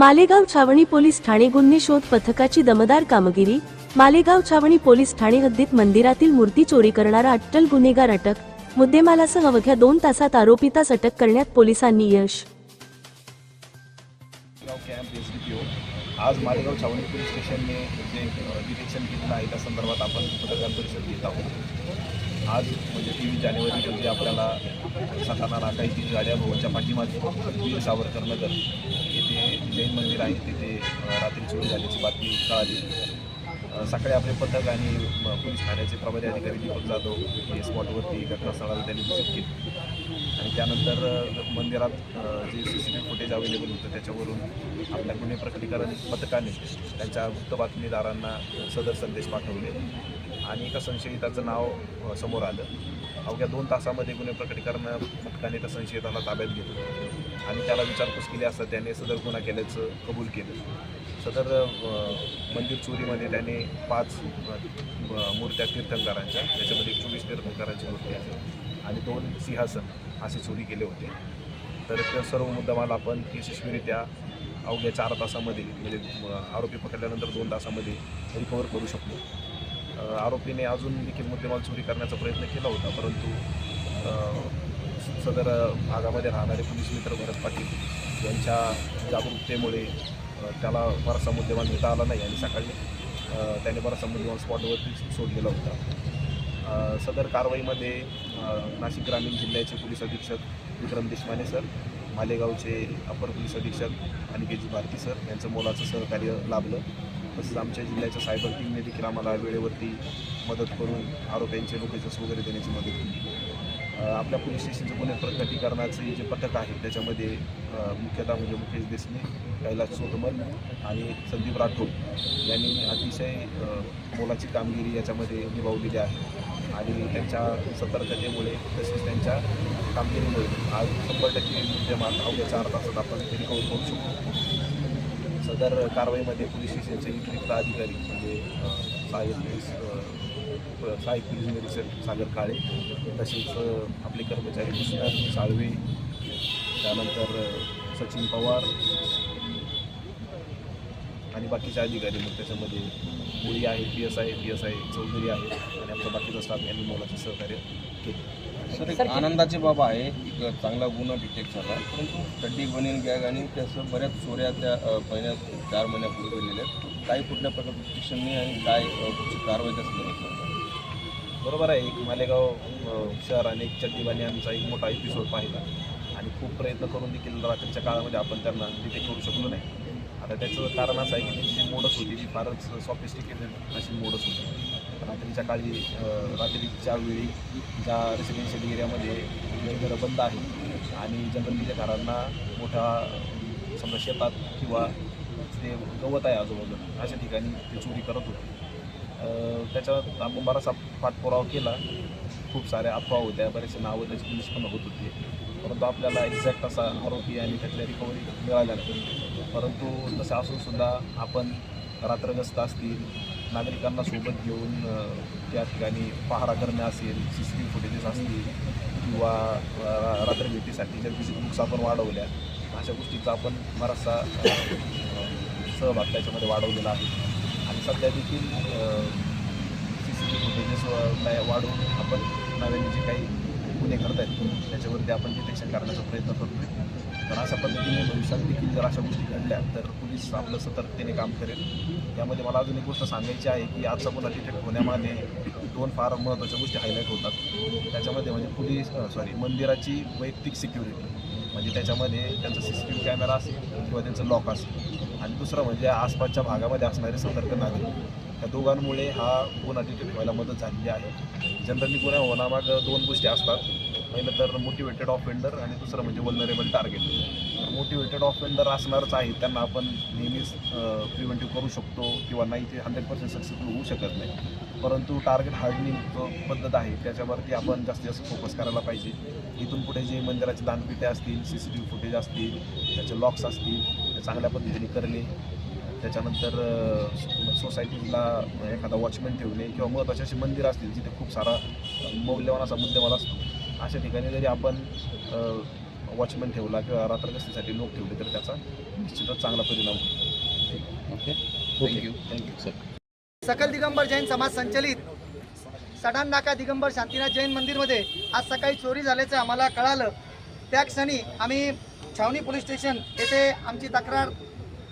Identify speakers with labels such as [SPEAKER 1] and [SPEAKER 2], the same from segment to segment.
[SPEAKER 1] मालेगाव छावणी पोलीस ठाणे गुन्हे शोध पथकाची दमदार कामगिरी. मालेगाव छावणी पोलीस ठाणे हद्दीत मंदिरातील मूर्ती चोरी करणारा अट्टल गुन्हेगार अटक. मुद्देमालासह अवघ्या दोन तासात आरोपीतास अटक करण्यात पोलिसांनी यश.
[SPEAKER 2] हो. आज मालेगाव छावणी पोलीस स्टेशनने जे डिटेक्शन घेतलं आहे त्या संदर्भात आपण पत्रकार परिषद घेत आहोत. आज म्हणजे तेवीस जानेवारी रोजी आपल्याला सटाणा नाका येथील गाड्या भवनच्या पाठीमागे वीर सावरकर नगर येथे जैन मंदिर आहे. तिथे रात्री चोरी झाल्याची बातमी कळाली. सकाळी आपले पथक आणि पोलीस ठाण्याचे प्रभारी अधिकारी दीपक जाधव हे स्पॉटवरती घटनास्थळाला त्यांनी विजिट केली. आणि त्यानंतर मंदिरात जे C C T V footage available होतं त्याच्यावरून आपल्या गुन्हे प्रकटीकरण पथकाने त्यांच्या गुप्त बातमीदारांना सदर संदेश पाठवले. आणि एका संशयिताचं नाव समोर आलं. अवघ्या दोन तासामध्ये गुन्हे प्रकटीकरण पथकाने त्या संशयिताला ताब्यात घेतलं. आणि त्याला विचारपूस केली असता त्याने सदर गुन्हा केल्याचं कबूल केलं. सदर मंदिर चोरीमध्ये त्याने पाच मूर्त्या तीर्थंकरांच्या त्याच्यामध्ये चोवीस तीर्थंकरांची मूर्ती आहे. आणि दोन सिंहासन असे चोरी केले होते. तर त्या सर्व मुद्दामाला आपण यशस्वीरित्या अवघ्या चार तासामध्ये म्हणजे आरोपी पकडल्यानंतर दोन तासामध्ये रिकवर करू शकलो. आरोपीने अजून देखील मुद्देमाल चोरी करण्याचा प्रयत्न केला होता परंतु सदर भागामध्ये राहणारे पोलीस मित्र भरत पाटील यांच्या जागरूकतेमुळे त्याला बराचसा मुद्देमाल नेता आला नाही आणि सकाळी त्याने बराचसा मुद्देमाल स्पॉटवरती सोडलेला होता. सदर कारवाईमध्ये नाशिक ग्रामीण जिल्ह्याचे पोलीस अधीक्षक विक्रम देशमाने सर मालेगावचे अपर पोलीस अधीक्षक अनिकेतजी भारती सर यांचं मोलाचं सहकार्य लाभलं. तसंच आमच्या जिल्ह्याच्या सायबर टीमने देखील आम्हाला वेळेवरती मदत करून आरोपींचे लोकेशन्स वगैरे देण्याची मदत केली. आपल्या पोलीस स्टेशनचं गुन्हे प्रकटीकरणाचं जे पथक आहे त्याच्यामध्ये मुख्यतः म्हणजे मुकेश देसने कैलास सोतमल आणि संदीप राठोड यांनी अतिशय मोलाची कामगिरी याच्यामध्ये निभावलेली आहे. आणि त्यांच्या सतर्कतेमुळे तसेच त्यांच्या कामगिरीमुळे आज शंभर टक्के मुद्देमाल अवघ्या चार तासात आपण रिकवर करू शकतो. सदर कारवाईमध्ये पोलीस स्टेशनचे अतिरिक्त अधिकारी म्हणजे सहाय्यक पोलीस सहाय्यक पोलीस निरीक्षक सागर काळे तसेच आपले कर्मचारी कृष्णा साळवे त्यानंतर सचिन पवार आणि बाकीचे अधिकारी मग त्याच्यामध्ये मुली आहे P S I P S I Chaudhary आहे आणि आमचा बाकीचा स्टाफ यांनी मोलाचं सहकार्य केलं.
[SPEAKER 3] सर एक आनंदाची बाब आहे. एक चांगला गुन्हा डिटेक्ट झाला. परंतु थड्डी बनीन गॅग आणि त्याचं बऱ्याच चोऱ्या त्या पहिल्या चार महिन्यापूर्वी घडलेल्या आहेत. काही कुठल्या प्रकारचं स्टेशननी आणि काय कारवाई त्या संदर्भात करतात?
[SPEAKER 2] बरोबर आहे. एक मालेगाव शहर आणि एक चड्डीबाणी यांचा एक मोठा एपिसोड पाहिला. आणि खूप प्रयत्न करून देखील रात्रीच्या काळामध्ये आपण त्यांना डिटेक्ट करू शकलो नाही. आता त्याचं कारण असं आहे की त्यांची जी मोडस होती. ती फारच सॉफिस्टिकेटेड अशी मोडस होती. रात्रीच्या काळी रात्रीच्या वेळी ज्या रेसिडेन्शियल एरियामध्ये घरं बंद आहे आणि जनरली घरांना मोठा समजा शेतात किंवा ते गवत आहे आजूबाजूला अशा ठिकाणी ते चोरी करत होते. त्याच्यात आपण बराचसा पाठपुरावा केला. खूप साऱ्या अफवा होत्या बरेचसे नावं त्याची निष्पन्न होत होती. परंतु आपल्याला एक्झॅक्ट असा आरोपी आणि त्यातल्या रिकव्हरी मिळाल्या नाही. परंतु तसं असूनसुद्धा आपण रात्रग्रस्त असतील नागरिकांना सोबत घेऊन त्या ठिकाणी पहारा करणं असेल C C T V footages असतील किंवा अ, रात्रभेटीसाठी ज्या विजिट बुक्स आपण वाढवल्या अशा गोष्टीचा आपण बराचसा सहभाग त्याच्यामध्ये वाढवलेला आहे. आणि सध्या देखील C C T V footages वाढवून आपण नव्याने जे काही गुन्हे करत आहेत त्याच्यावरती आपण डिटेक्शन करण्याचा प्रयत्न करतोय. तर अशा पद्धतीने भविष्यात देखील जर अशा गोष्टी घडल्या तर पोलीस आपलं सतर्कतेने काम करेल. त्यामध्ये मला अजून एक गोष्ट सांगायची आहे की आजचा गुन्हा डिटेक्ट होण्यामागे दोन फार महत्त्वाच्या गोष्टी हायलाईट होतात. त्याच्यामध्ये म्हणजे पोलीस सॉरी मंदिराची वैयक्तिक सिक्युरिटी म्हणजे त्याच्यामध्ये त्यांचा C C T V camera असेल किंवा त्यांचं लॉक असेल. आणि दुसरं म्हणजे आसपासच्या भागामध्ये असणारे सतर्क नागरिक. त्या दोघांमुळे हा गुन्हा डिटेक्ट व्हायला मदत झालेली आहे. जनरली गुन्हा होण्यामागं दोन गोष्टी असतात. पहिलं तर मोटिवेटेड ऑफेंडर आणि दुसरं म्हणजे वल्नरेबल टार्गेट मोटिवेटेड ऑफेंडर असणारच आहे त्यांना आपण नेहमीच प्रिव्हेंटिव्ह करू शकतो किंवा नाही ते हंड्रेड पर्सेंट सक्सेसफुल होऊ शकत नाही. परंतु टार्गेट हार्डनिंग जो पद्धत आहे त्याच्यावरती आपण जास्तीत जास्त फोकस करायला पाहिजे. इथून पुढे जे मंदिराचे दानपिटे असतील C C T V footage असतील त्याचे लॉक्स असतील ते चांगल्या पद्धतीने करणे त्याच्यानंतर सोसायटीला एखादा वॉचमॅन ठेवणे किंवा महत्त्वाचे असे मंदिर असतील जिथे खूप सारा मौल्यवान असा मुद्देमाल असतो. अशा ठिकाणी जरी आपण वॉचमॅन ठेवला किंवा रात्रगस्तीसाठी लोक ठेवले तर त्याचा निश्चितच चांगला परिणाम होईल.
[SPEAKER 4] ओके.
[SPEAKER 2] थँक्यू थँक्यू
[SPEAKER 4] सर
[SPEAKER 5] सकल दिगंबर जैन समाज संचलित. सडान नाका दिगंबर शांतीनाथ जैन मंदिरमध्ये आज सकाळी चोरी झाल्याचं आम्हाला कळालं. त्या क्षणी आम्ही छावणी पोलीस स्टेशन येथे आमची तक्रार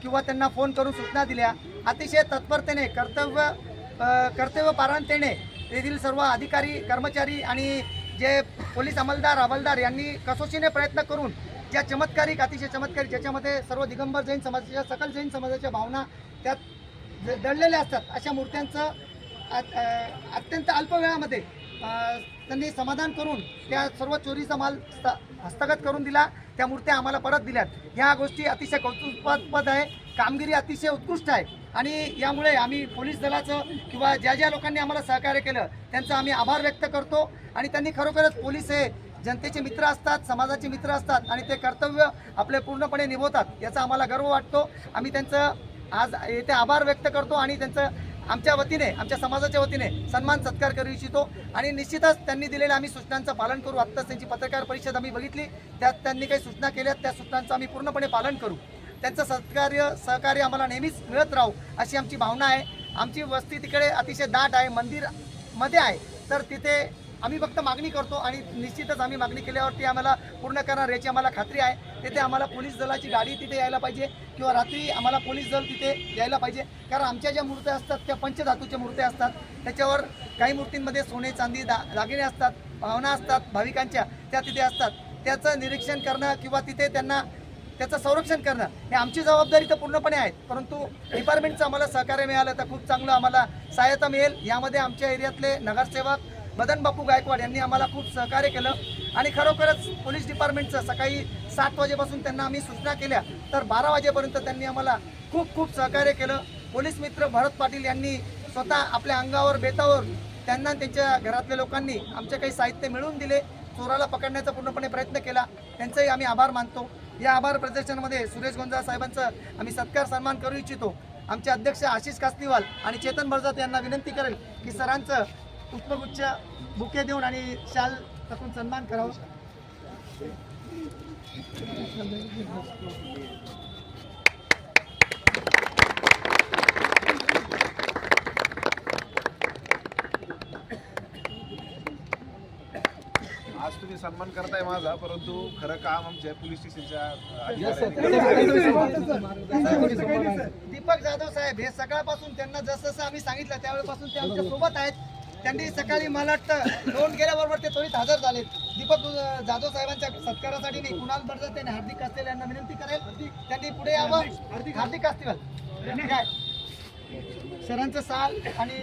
[SPEAKER 5] किंवा त्यांना फोन करून सूचना दिल्या. अतिशय तत्परतेने कर्तव्य अ, कर्तव्य पारायणतेने येथील सर्व अधिकारी कर्मचारी आणि जे पोलीस अंमलदार हवालदार यांनी कसोशीने प्रयत्न करून ज्या चमत्कारिक अतिशय चमत्कारिक ज्याच्यामध्ये सर्व दिगंबर जैन समाजाच्या सकल जैन समाजाच्या भावना त्यात ज- दडलेल्या असतात अशा मूर्त्यांचं अत्यंत अल्प वेळामध्ये त्यांनी समाधान करून त्या सर्व चोरीचा माल हस्तगत करून दिला. त्या मूर्त्या आम्हाला परत दिल्यात. ह्या गोष्टी अतिशय कौतुकास्पद आहे. कामगिरी अतिशय उत्कृष्ट आहे. आणि यामुळे आम्ही पोलीस दलाचं किंवा ज्या ज्या लोकांनी आम्हाला सहकार्य केलं त्यांचा आम्ही आभार व्यक्त करतो. आणि त्यांनी खरोखरच पोलीस हे जनतेचे मित्र असतात समाजाचे मित्र असतात आणि ते कर्तव्य आपले पूर्णपणे निभवतात याचा आम्हाला गर्व वाटतो. आम्ही त्यांचं आज येथे आभार व्यक्त करतो आणि त्यांचं आमच्या वतीने आमच्या समाजाच्या वतीने सन्मान सत्कार करू इच्छितो. आणि निश्चितच त्यांनी दिलेल्या आम्ही सूचनांचं पालन करू. आत्ताच त्यांची पत्रकार परिषद आम्ही बघितली. त्यात त्यांनी काही सूचना केल्या त्या सूचनांचं आम्ही पूर्णपणे पालन करू. त्यांचं सत्कार्य सहकार्य आम्हाला नेहमीच मिळत राहू अशी आमची भावना आहे. आमची वस्ती तिकडे अतिशय दाट आहे मंदिरमध्ये आहे. तर तिथे आम्ही फक्त मागणी करतो आणि निश्चितच आम्ही मागणी केल्यावरती आम्हाला पूर्ण करणार याची आम्हाला खात्री आहे. तिथे आम्हाला पोलीस दलाची गाडी तिथे यायला पाहिजे किंवा रात्री आम्हाला पोलीस दल तिथे यायला पाहिजे. कारण आमच्या ज्या मूर्त्या असतात त्या पंचधातूच्या मूर्त्या असतात. त्याच्यावर काही मूर्तींमध्ये सोने चांदी दा दागिने असतात भावना असतात भाविकांच्या त्या तिथे असतात. त्याचं निरीक्षण करणं किंवा तिथे त्यांना त्याचं संरक्षण करणं हे आमची जबाबदारी तर पूर्णपणे आहे परंतु डिपार्टमेंटचं आम्हाला सहकार्य मिळालं तर खूप चांगलं आम्हाला सहाय्यता मिळेल. यामध्ये आमच्या एरियातले नगरसेवक मदन बापू गायकवाड यांनी आम्हाला खूप सहकार्य केलं. आणि खरोखरच पोलीस डिपार्टमेंटचं सकाळी सात वाजेपासून त्यांना आम्ही सूचना केल्या तर बारा वाजेपर्यंत त्यांनी आम्हाला खूप खूप सहकार्य केलं. पोलीस मित्र भरत पाटील यांनी स्वतः आपल्या अंगावर बेतावर त्यांना त्यांच्या घरातल्या लोकांनी आमचे काही साहित्य मिळवून दिले. चोराला पकडण्याचा पूर्णपणे प्रयत्न केला. त्यांचाही आम्ही आभार मानतो. या आभार प्रदर्शनमध्ये सुरेश गोंजा साहेबांचं आम्ही सत्कार सन्मान करू इच्छितो. आमचे अध्यक्ष आशिष कास्तीवाल आणि चेतन भरजात यांना विनंती करेल की सरांचं पुष्पगुच्छ बुके देऊन आणि शाल टाकून सन्मान करावं
[SPEAKER 2] आज तुम्ही सन्मान करताय माझा परंतु खरं काम आमच्या पोलीस स्टेशनच्या
[SPEAKER 5] दीपक जाधव साहेब हे सकाळपासून त्यांना जसं जसं आम्ही सांगितलं त्यावेळेपासून ते आमच्यासोबत आहेत. त्यांनी सकाळी मला वाटतं नोंद केल्याबरोबर ते त्वरित हजर झाले दीपक जाधव साहेबांच्या सत्कारासाठी मी कुणाल बर्जत आणि हार्दिक कास्तेल यांना विनंती करेल. त्यांनी पुढे यावं. हार्दिक कास्तेवाल काय? सरांचं साल आणि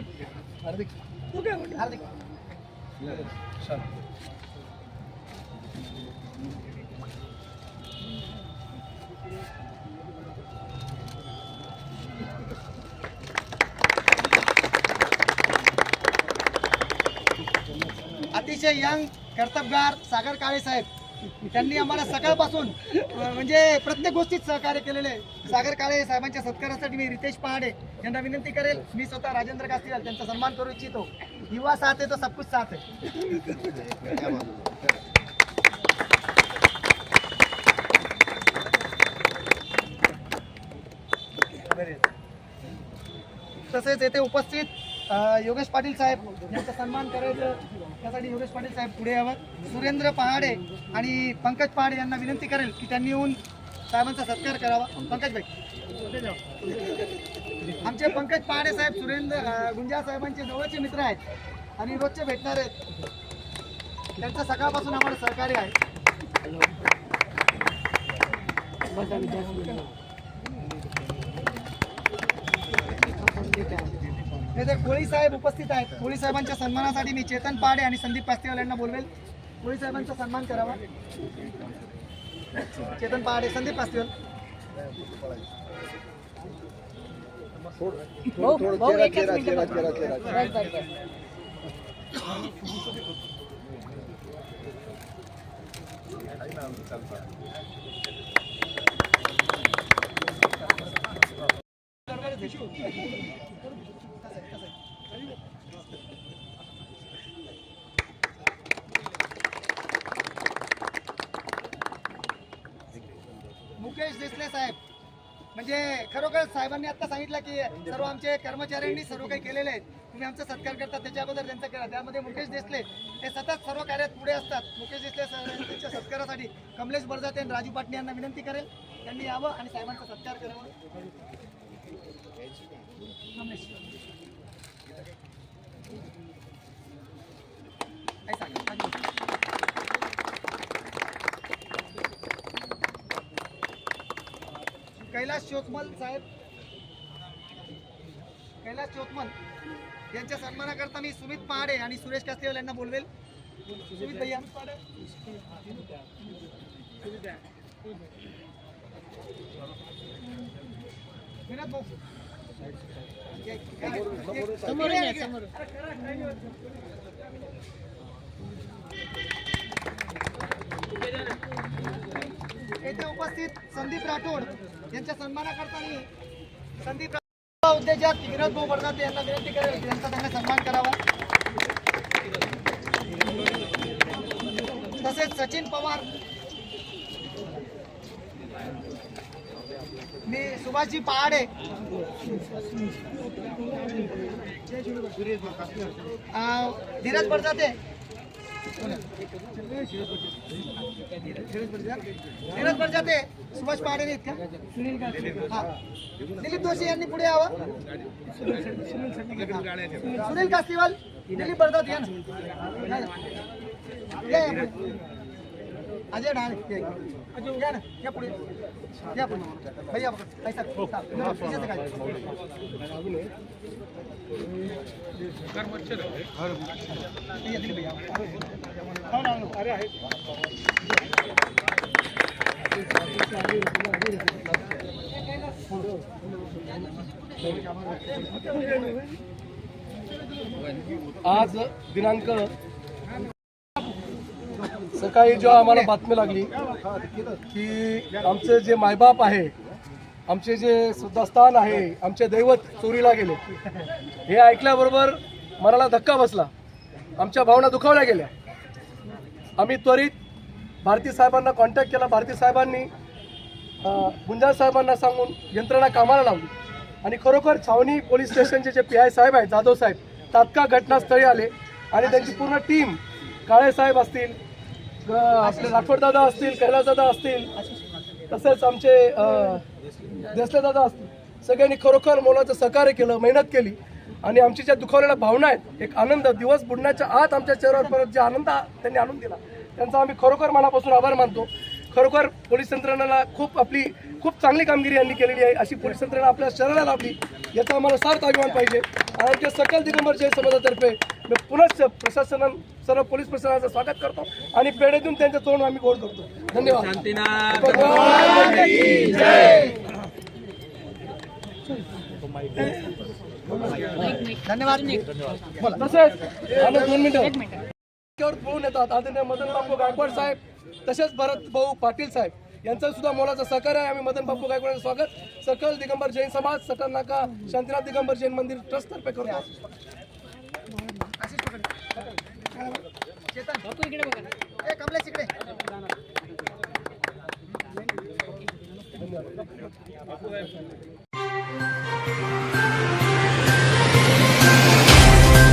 [SPEAKER 5] हार्दिक. हार्दिक. अतिशय यंग कर्तबगार सागर काळे साहेब. त्यांनी आम्हाला सकाळपासून म्हणजे प्रत्येक गोष्टीत सहकार्य केलेले सागर काळे साहेबांच्या सत्कारासाठी मी रितेश पहाडे यांना विनंती करेल. मी स्वतः राजेंद्र कास्तीवाल त्यांचा सन्मान करू इच्छितो. युवा साथ आहे तो सब कुछ साथ आहे. तसेच येथे उपस्थित योगेश पाटील साहेब यांचा सन्मान करायचं त्यासाठी योगेश पाटील साहेब पुढे यावं. सुरेंद्र पहाडे आणि पंकज पहाडे यांना विनंती करेल की त्यांनी येऊन साहेबांचा सत्कार करावा. पंकज भाई. आमचे पंकज पहाडे साहेब सुरेंद्र गुंजा साहेबांचे जवळचे मित्र आहेत आणि रोजचे भेटणार आहेत. त्यांचं सकाळपासून आम्हाला सहकार्य आहे नेते कोळी साहेब उपस्थित आहेत कोळी साहेबांच्या सन्मानासाठी मी चेतन पाडे आणि संदीप पास्तेवाल यांना बोलवेल कोळी साहेबांचा सन्मान करावा चेतन पाडे संदीप पास्तेवाल भाऊ, भाऊ, एकच मिनिटं बघा. बस, बस, बस. मुकेश देसले साहेब. म्हणजे खरोखर साहेबांनी आता सांगितलं की सर्व आमचे कर्मचाऱ्यांनी सर्व काही केलेले आहेत. तुम्ही आमचा सत्कार करता अगोदर त्यांचा करा त्यामध्ये मुकेश देसले हे सतत सर्व कार्यात पुढे असतात मुकेश देसले त्यांच्या सत्कारासाठी कमलेश बरजाते आणि राजू पाटणे यांना विनंती करेल त्यांनी यावं आणि साहेबांचा सत्कार करावा कैलाश चोकमल कैलास चोतमल साहेब कैलास चोतमल यांच्या सन्मानाकरता मी सुमित पहाडे आणि सुरेश कास्तेवाल यांना बोलवेल. सुमित भैया. येथे उपस्थित संदीप राठोड यांच्या सन्मानाकरता मी संदीप उद्योजक विनोद भाऊ बडजाते यांना विनंती करेल त्यांचा त्यांना सन्मान करावा. तसेच सचिन पवार मी सुभाषजी पहाडे धीरज बडजाते धीरज बडजाते सुभाष पाडे आहेत का हा दिलीप जोशी यांनी पुढे यावं सुनील कास्तीवाल दिलीप बडजात या ना अजय ढाणे या, ना या पुढे या पुढे भैया पैसा काय भैया,
[SPEAKER 4] आज दिनांक सकाळी जेव्हा आम्हाला बातमी लागली की आमचे जे मायबाप आहे आमचे जे श्रद्धास्थान आहे आमचे दैवत चोरीला गेले. हे ऐकल्याबरोबर मनाला धक्का बसला. आमच्या भावना दुखावल्या गेल्या. आम्ही त्वरित भारती साहेबांना कॉन्टॅक्ट केला. भारती साहेबांनी गुंजाळ साहेबांना सांगून यंत्रणा कामाला लावली. आणि खरोखर छावणी पोलीस स्टेशनचे जे पी आय साहेब आहेत जाधव साहेब तात्काळ घटनास्थळी आले. आणि त्यांची पूर्ण टीम काळे साहेब असतील आपले राठोडदादा असतील कैलासदादा असतील तसेच आमचे देसलेदादा असतील सगळ्यांनी खरोखर मोलाचं सहकार्य केलं मेहनत केली. आणि आमची ज्या दुखावलेल्या भावना आहेत एक आनंद दिवस बुडण्याच्या आत आमच्या चेहऱ्यावर परत जे आनंद त्यांनी आणून दिला. त्यांचा आम्ही खरोखर मनापासून आभार मानतो. खरोखर पोलीस यंत्रणाला खूप आपली खूप चांगली कामगिरी यांनी केलेली आहे. अशी पोलीस यंत्रणा आपल्या शरीराला लाभली याचा आम्हाला सार्थ अभिमान पाहिजे. आणि आमच्या सकल दिगंबर जय समाजातर्फे मी पुनश्च प्रशासना सर्व पोलीस प्रशासनाचं स्वागत करतो आणि पेढे देऊन त्यांच्या तोंड आम्ही गोड करतो. धन्यवाद.
[SPEAKER 5] धन्यवाद.
[SPEAKER 4] तसेच पळून येतात आदरणीय मदन बापू गायकवाड साहेब तसेच भरत भाऊ पाटील साहेब यांचं सुद्धा मोलाचं सहकार्य आहे. आम्ही मदन बापू गायकवाडांचं स्वागत. सकल दिगंबर जैन समाज सकल नाका शांतीनाथ दिगंबर जैन मंदिर ट्रस्ट तर्फे करतो.